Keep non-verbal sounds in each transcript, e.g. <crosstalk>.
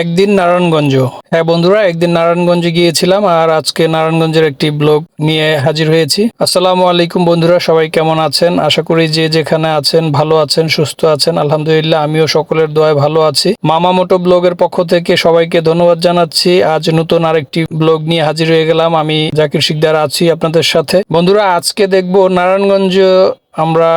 একদিন নারায়ণগঞ্জ। হ্যাঁ বন্ধুরা, একদিন নারায়ণগঞ্জে গিয়েছিলাম আর আজকে নারায়ণগঞ্জের একটি ব্লগ নিয়ে হাজির হয়েছি। আসসালামু আলাইকুম বন্ধুরা, সবাই কেমন আছেন? আশা করি যে যেখানে আছেন ভালো আছেন, সুস্থ আছেন। আলহামদুলিল্লাহ, আমিও সকলের দোয়ায় ভালো আছি। মামা মোটো ব্লগের পক্ষ থেকে সবাইকে ধন্যবাদ জানাচ্ছি। আজ নতুন আরেকটি ব্লগ নিয়ে হাজির হয়ে গেলাম। আমি জাকির শিকদার আছি আপনাদের সাথে। বন্ধুরা, আজকে দেখব নারায়ণগঞ্জ আমরা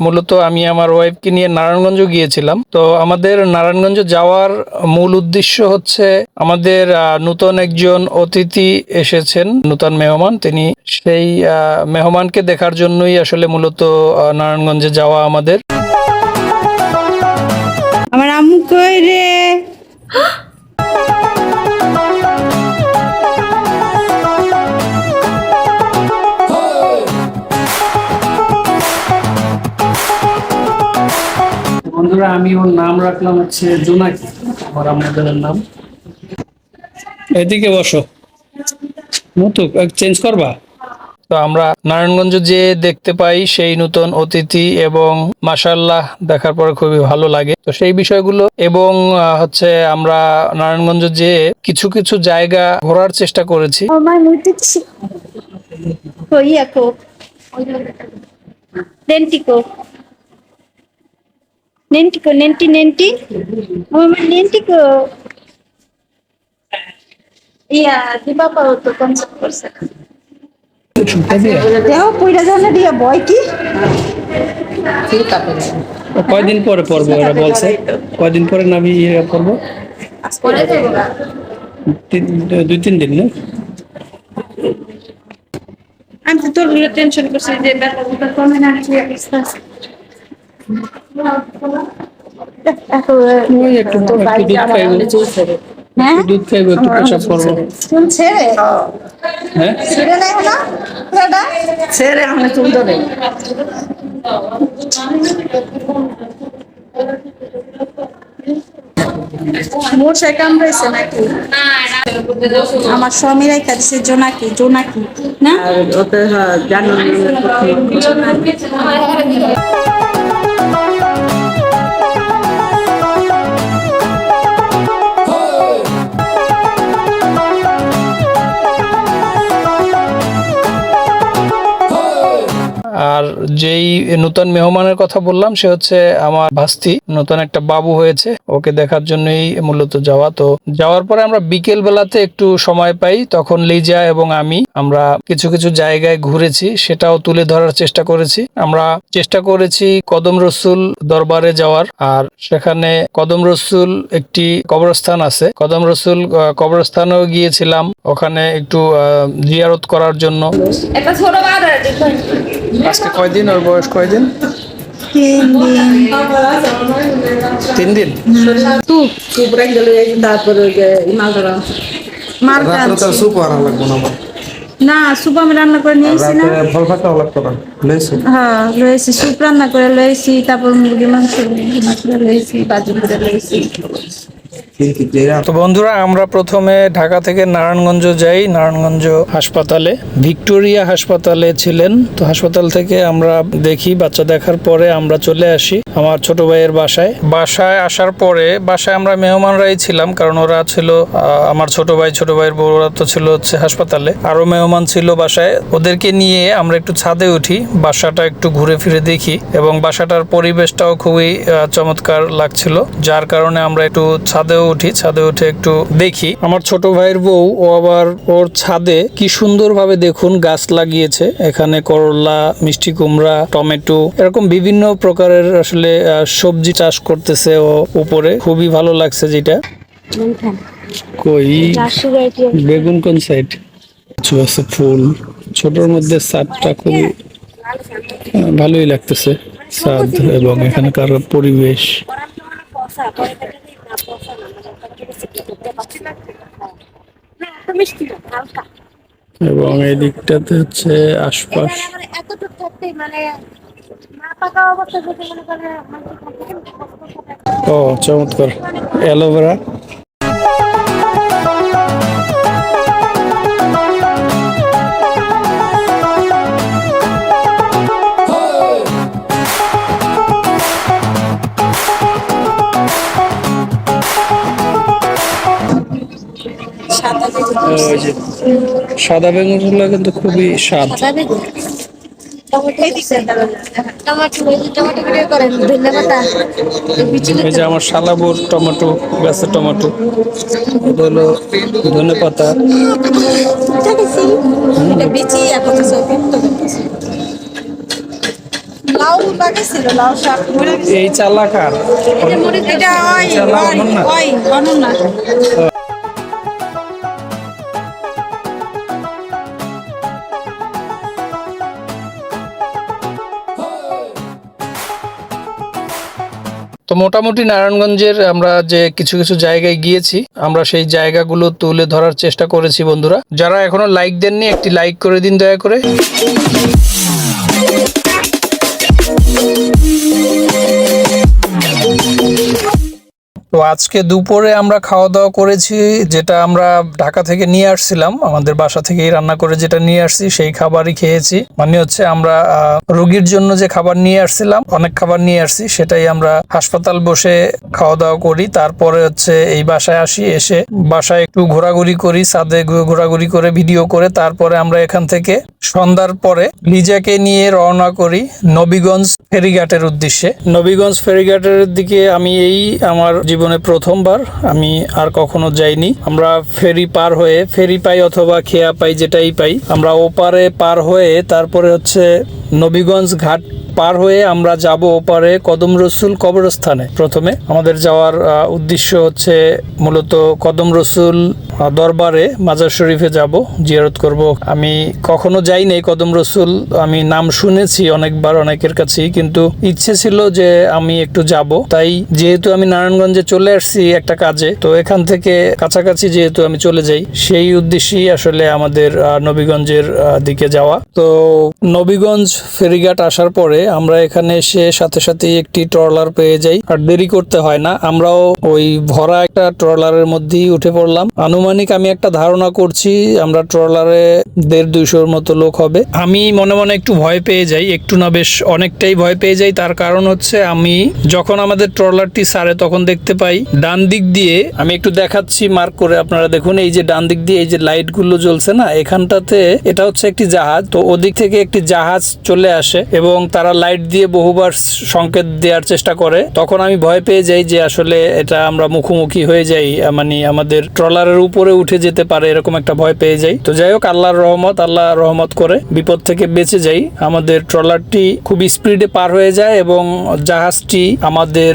মূলত আমি আমার ওয়াইফকে নিয়ে নারায়ণগঞ্জ গিয়েছিলাম। তো আমাদের নারায়ণগঞ্জ যাওয়ার মূল উদ্দেশ্য হচ্ছে আমাদের আহ, নূতন একজন অতিথি এসেছেন নূতন মেহমান। তিনি সেই আহ, মেহমানকে দেখার জন্যই আসলে মূলত আহ, নারায়ণগঞ্জে যাওয়া আমাদের। আমার আম্মু কই রে? <gasps> বন্ধুরা আমি ওর নাম রাখলাম হচ্ছে জোনাকি আমার আমাদের নাম। এদিকে বসো। মুতুক চেঞ্জ করবা? তো আমরা নারায়ণগঞ্জ যে দেখতে পাই সেই নতুন অতিথি এবং মাসাল্লাহ দেখার পরে খুবই ভালো লাগে। তো সেই বিষয়গুলো এবং আহ, হচ্ছে আমরা নারায়ণগঞ্জ যে কিছু কিছু জায়গা ঘোরার চেষ্টা করেছি। ইয়া তো করছে দেহ জানা দিয়া বয় কি কয়দিন পরে পড়ব এরা বলছে কয়দিন পরে নামি ইয়ে পড়ব দুই তিন দিন না আমি তো তোর টেনশন করছি যে ব্যাপারটা কমে না কি অবস্থা আছে। ওই একটু একটু দুধ খাইবো হ্যাঁ? একটু দুধ খাইবো একটু পেশাব করব। ছেড়ে? হ্যাঁ? ছেড়ে নাই না ছেড়ে আমরা চুল ধরে। মশাই কামড়াইছে নাকি? আমার স্বামীরাই কাছে জোনাকি জোনাকি না? ওতে হ্যাঁ, <laughs> আর যেই নতুন মেহমানের কথা বললাম, সে হচ্ছে আমার ভাস্তি। নতুন একটা বাবু হয়েছে, ওকে দেখার জন্যই মূলত যাওয়া। তো যাওয়ার পরে আমরা বিকেল বেলাতে একটু সময় পাই, তখন লিজা এবং আমি আমরা কিছু কিছু জায়গায় ঘুরেছি, সেটাও তুলে ধরার চেষ্টা করেছি। আমরা চেষ্টা করেছি কদম রসুল দরবারে যাওয়ার, আর সেখানে কদম রসুল একটি কবরস্থান আছে। কদম রসুল কবরস্থানেও গিয়েছিলাম, ওখানে একটু জিয়ারত করার জন্য। আজকে কয়দিন ওর বয়স কয়দিন? তিন দিন। তিন দিন চুপ রেখে গেলে তারপরে রাত্রে সুপ আনা লাগবো না না সুপ আমি রান্না করে নিয়েছি না। ফল ফাটাও লাগতো না। লেসু হ্যাঁ লয়েছি সুপ রান্না করে লয়েছি তারপর মুরগি মাংস লয়েছি বাজি করে লয়েছি তো বন্ধুরা, আমরা প্রথমে ঢাকা থেকে নারায়ণগঞ্জ যাই। নারায়ণগঞ্জ হাসপাতালে। ভিক্টোরিয়া হাসপাতালে ছিলেন। তো হাসপাতাল থেকে আমরা দেখি, বাচ্চা দেখার পরে আমরা চলে আসি আমার ছোট ভাইয়ের বাসায়। বাসায় আসার পরে, বাসায় আমরা মেহমানরাই ছিলাম, কারণ ওরা ছিল আমার ছোট ভাই, ছোট ভাইয়ের বউরা তো ছিল হচ্ছে হাসপাতালে। আরও মেহমান ছিল বাসায়। ওদেরকে নিয়ে আমরা একটু ছাদে উঠি, বাসাটা একটু ঘুরে ফিরে দেখি, এবং বাসাটার পরিবেশটাও খুবই চমৎকার লাগছিল। যার কারণে আমরা একটু ছাদেও উঠি ছাদে উঠে একটু দেখি। আমার ছোট ভাইয়ের বউ ও আবার ওর ছাদে কি সুন্দরভাবে দেখুন গাছ লাগিয়েছে। এখানে করলা মিষ্টি কুমড়া টমেটো এরকম বিভিন্ন প্রকারের আসলে আহ, সবজি চাষ করতেছে ও উপরে। খুবই ভালো লাগছে যেটা। কই? বেগুন কোন সাইড কিছু আছে ফুল। ছোটর মধ্যে ছাদটা খুবই ভালোই লাগতেছে। ছাদ এবং এখানকার পরিবেশ। এবং এই দিকটাতে হচ্ছে আশপাশ। ও চমৎকার। অ্যালোভেরা ওই যে সাদা বেগুনগুলো কিন্তু খুবই স্বাদ। সাদা বেগুন। এই এই যে আমার শালাবুর টমেটো গাছের টমেটো এটা হলো ধনে পাতা। এটা বেচি এখন সব মোটামুটি নারায়ণগঞ্জের আমরা যে কিছু কিছু জায়গায় গিয়েছি, আমরা সেই জায়গাগুলো তুলে ধরার চেষ্টা করেছি বন্ধুরা। যারা এখনও লাইক দেননি, একটি লাইক করে দিন দয়া করে। তো আজকে দুপুরে আমরা খাওয়া দাওয়া করেছি, যেটা আমরা ঢাকা থেকে নিয়ে আসছিলাম। আমাদের বাসা থেকেই রান্না করে যেটা নিয়ে আসছি, সেই খাবারই খেয়েছি। মানে হচ্ছে আমরা রোগীর জন্য যে খাবার নিয়ে আসছিলাম, অনেক খাবার নিয়ে আসছি, সেটাই আমরা হাসপাতাল বসে খাওয়া দাওয়া করি। তারপরে হচ্ছে এই বাসায় আসি, এসে বাসায় একটু ঘোরাঘুরি করি ঘু- ঘোরাঘুরি করে, ভিডিও করে। তারপরে আমরা এখান থেকে সন্ধ্যার পরে লিজাকে নিয়ে রওনা করি নবীগঞ্জ ফেরিঘাটের উদ্দেশ্যে। নবীগঞ্জ ফেরিঘাটের দিকে আমি এই আমার জীবনে প্রথমবার। আমি আর কখনো যাইনি। আমরা ফেরি পার হয়ে, ফেরি পাই অথবা খেয়া পাই, যেটাই পাই, আমরা ওপারে পার হয়ে তারপরে হচ্ছে নবীগঞ্জ ঘাট পার হয়ে আমরা যাব ওপারে কদম রসুল কবরস্থানে। প্রথমে আমাদের যাওয়ার উদ্দেশ্য হচ্ছে মূলত কদম রসুল দরবারে মাজার শরীফে যাব, জিয়ারত করব। আমি কখনো যাই নাই কদম রসুল, আমি নাম শুনেছি অনেকবার অনেকের কাছেই, কিন্তু ইচ্ছে ছিল যে আমি একটু যাব। তাই যেহেতু আমি নারায়ণগঞ্জে চলে আসছি একটা কাজে, তো এখান থেকে কাছাকাছি যেহেতু আমি চলে যাই, সেই উদ্দেশ্যেই আসলে আমাদের নবীগঞ্জের দিকে যাওয়া। তো নবীগঞ্জ ফেরিঘাট আসার পরে আমরা এখানে এসে সাথে সাথে একটি ট্রলার পেয়ে যাই। আর দেরি করতে হয় না, আমরাও ওই ভরা একটা ট্রলারের মধ্যেই উঠে পড়লাম। আনুমানিক আমি একটা ধারণা করছি, আমরা ট্রলারে দেড় দুইশোর মতো লোক হবে। আমি মনে মনে একটু ভয় পেয়ে যাই, একটু না বেশ অনেকটাই ভয় পেয়ে যাই। তার কারণ হচ্ছে আমি যখন আমাদের ট্রলারটি সারে তখন দেখতে পাই, ডান দিক দিয়ে আমি একটু দেখাচ্ছি, মার্ক করে আপনারা দেখুন, এই যে ডান দিক দিয়ে এই যে লাইটগুলো জ্বলছে না, এখানটাতে এটা হচ্ছে একটি জাহাজ। তো ওদিক থেকে একটি জাহাজ চলে আসে এবং তারা লাইট দিয়ে বহুবার সংকেত দেওয়ার চেষ্টা করে, তখন আমি ভয় পেয়ে যাই যে আসলে এটা আমরা মুখোমুখি হয়ে যাই মানে আমাদের ট্রলারের উপরে উঠে যেতে পারে এরকম একটা ভয় পেয়ে যাই। তো যাই হোক, আল্লাহর রহমত, আল্লাহ রহমত করে বিপদ থেকে বেঁচে যাই। আমাদের ট্রলারটি খুব স্পিডে পার হয়ে যায় এবং জাহাজটি আমাদের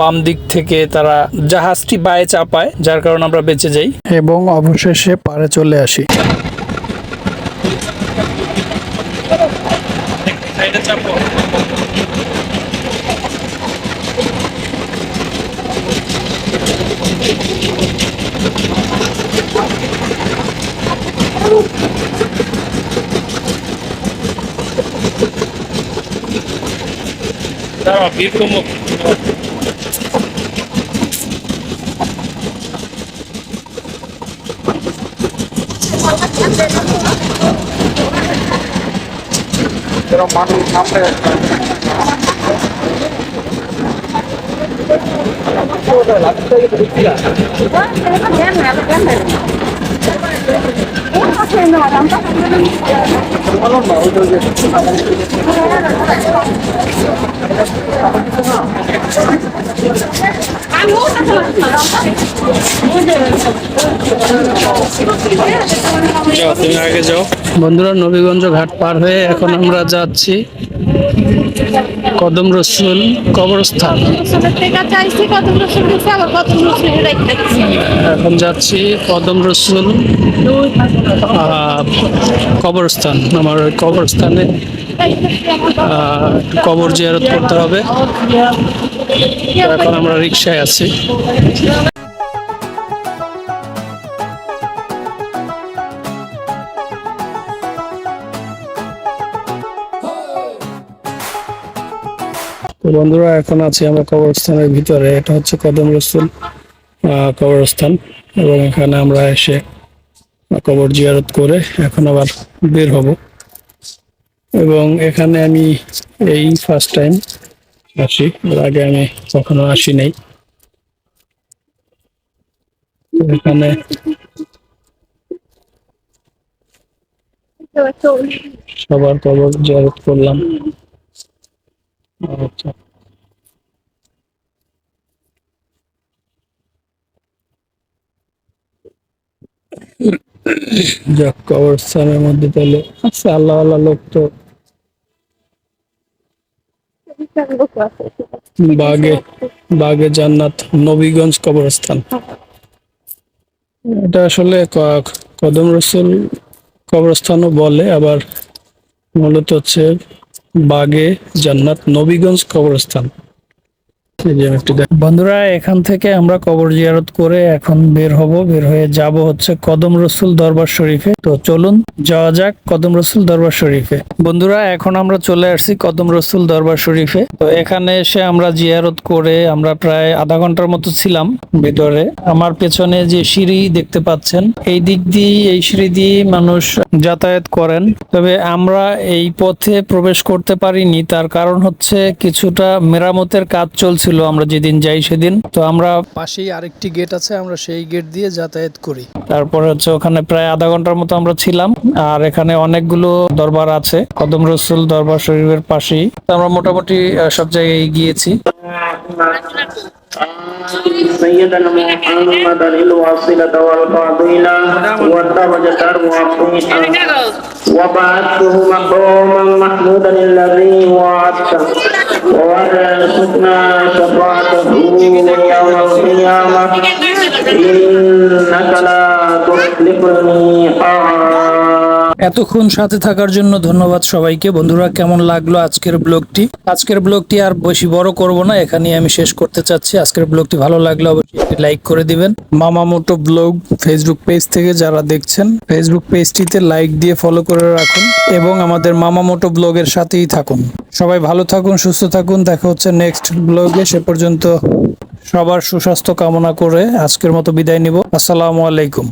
বাম দিক থেকে তারা জাহাজটি বায়ে চাপায়, যার কারণে আমরা বেঁচে যাই। এবং অবশেষে পারে চলে আসি। あ、ビーフ丼も。Pero mano, hambre. ఏం చేస్తున్నారు అంతా বন্ধুরা, নবীগঞ্জ ঘাট পার হয়ে এখন আমরা যাচ্ছি কদম রসুল কবরস্থান। এখন যাচ্ছি কদম রসুল কবরস্থান। আমার ওই কবরস্থানে কবর জিয়ারত করতে হবে। এখন আমরা রিক্সায় আছি। বন্ধুরা, এখন আছি আমরা কবরস্থানের ভিতরে। এটা হচ্ছে কদম রসুল কবরস্থান এবং এখানে আমরা এসে কবর জিয়ারত করে এখন আবার বের হব। এবং এখানে আমি এই ফার্স্ট টাইম আসি। এর আগে আমি কখনো আসি নাই এখানে সবার কবর জিয়ারত করলাম। আচ্ছা। যাক, কবরস্থানের মধ্যে তাহলে আচ্ছা আল্লাহ আল্লাহ লোক তো। বাগে বাগে জান্নাত, নবীগঞ্জ কবরস্থান। এটা আসলে কদম রসুল কবরস্থানও বলে, আবার মূলত হচ্ছে বাগে জান্নাত, নবীগঞ্জ কবরস্থান এই যে আমি একটু দেখ- বন্ধুরা, এখান থেকে আমরা কবর জিয়ারত করে এখন বের হব। বের হয়ে যাব হচ্ছে কদম রসুল দরবার শরীফে। তো চলুন যাওয়া যাক কদম রসুল দরবার শরীফে। বন্ধুরা, এখন আমরা চলে আসছি কদম রসুল দরবার শরীফে। তো এখানে এসে আমরা জিয়ারত করে আমরা প্রায় আধা ঘণ্টার মতো ছিলাম ভিতরে। আমার পেছনে যে সিঁড়ি দেখতে পাচ্ছেন, এই দিক দিয়ে এই সিঁড়ি দিয়ে মানুষ যাতায়াত করেন। তবে আমরা এই পথে প্রবেশ করতে পারিনি। তার কারণ হচ্ছে কিছুটা মেরামতের কাজ চলছিল আমরা যেদিন যাই সেদিন। তো আমরা পাশেই আরেকটি গেট আছে আমরা সেই গেট দিয়ে যাতায়াত করি। তারপর হচ্ছে ওখানে প্রায় আধা ঘণ্টার মতো আমরা ছিলাম আর এখানে অনেকগুলো দরবার আছে কদম রসুল দরবার শরীফের পাশেই। আমরা মোটামুটি সব জায়গায় গিয়েছি। سيدنا محمد الواسلة والفضيلة والدرجة الرفيعة وبعثته مقاما محمودا الذي وعدته وارزقنا شفاعته يوم القيامة إنك لا تخلف الميعاد এতক্ষণ সাথে থাকার জন্য ধন্যবাদ সবাইকে। বন্ধুরা, কেমন লাগল আজকের ব্লগটি? আজকের ব্লগটি আর বেশি বড় করব না, এখানেই আমি শেষ করতে চাচ্ছি। আজকের ব্লগটি ভালো লাগলে অবশ্যই একটি লাইক করে দিবেন। মামা মোটো ব্লগ ফেসবুক পেজ থেকে যারা দেখছেন, ফেসবুক পেজটিতে লাইক দিয়ে ফলো করে রাখুন এবং আমাদের মামা মোটো ব্লগের সাথেই থাকুন। সবাই ভালো থাকুন, সুস্থ থাকুন। দেখা হচ্ছে নেক্সট ব্লগে। সে পর্যন্ত সবার সুস্বাস্থ্য কামনা করে আজকের মতো বিদায় নিব। আসসালামু আলাইকুম।